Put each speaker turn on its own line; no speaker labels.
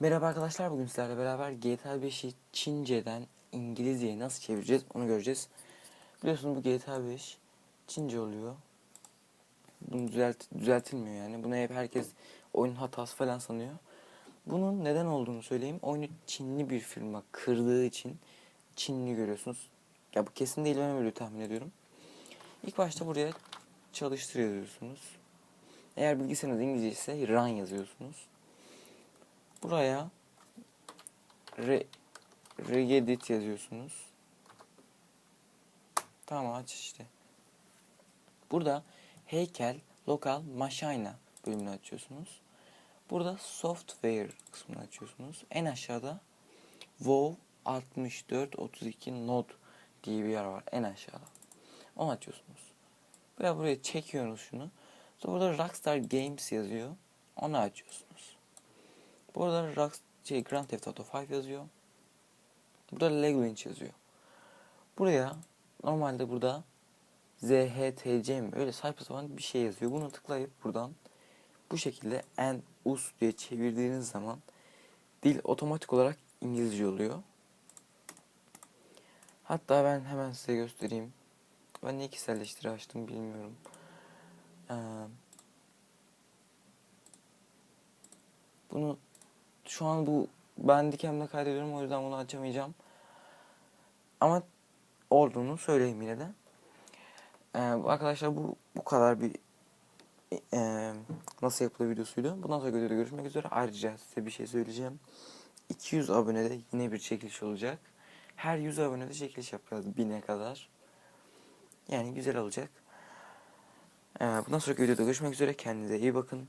Merhaba arkadaşlar bugün sizlerle beraber GTA 5'i Çince'den İngilizce'ye nasıl çevireceğiz onu göreceğiz. Biliyorsunuz bu GTA 5 Çince oluyor. Bunu düzelt düzeltilmiyor yani. Bunu hep herkes oyun hatası falan sanıyor. Bunun neden olduğunu söyleyeyim. Oyunu Çinli bir firma kırdığı için Çinli görüyorsunuz. Ya bu kesin değil ben öyle tahmin ediyorum. İlk başta buraya çalıştır yazıyorsunuz. Eğer bilgisayarınız İngilizce ise run yazıyorsunuz. Buraya re, regedit yazıyorsunuz. Tamam aç işte. Burada heykel, lokal, machina bölümünü açıyorsunuz. Burada software kısmını açıyorsunuz. En aşağıda WoW 6432 node diye bir yer var en aşağıda. Onu açıyorsunuz. Buraya buraya çekiyorsunuz şunu. Sonra burada Rockstar Games yazıyor. Onu açıyorsunuz. Burada Rock, şey, Grand Theft Auto 5 yazıyor. Burada Legoland yazıyor. Buraya normalde burada ZHTC mi öyle saçma sapan bir şey yazıyor. Bunu tıklayıp buradan bu şekilde en us diye çevirdiğiniz zaman dil otomatik olarak İngilizce oluyor. Hatta ben hemen size göstereyim. Ben niye kişiselleştiri açtım bilmiyorum. Ee, bunu şu an bu ben dikemle kaydediyorum o yüzden bunu açamayacağım. Ama olduğunu söyleyeyim yine de. Ee, arkadaşlar bu bu kadar bir e, nasıl yapılır videosuydu. Bundan sonra videoda görüşmek üzere. Ayrıca size bir şey söyleyeceğim. 200 abonede yine bir çekiliş olacak. Her 100 abonede çekiliş yapacağız 1000'e kadar. Yani güzel olacak. Ee, bundan sonraki videoda görüşmek üzere. Kendinize iyi bakın.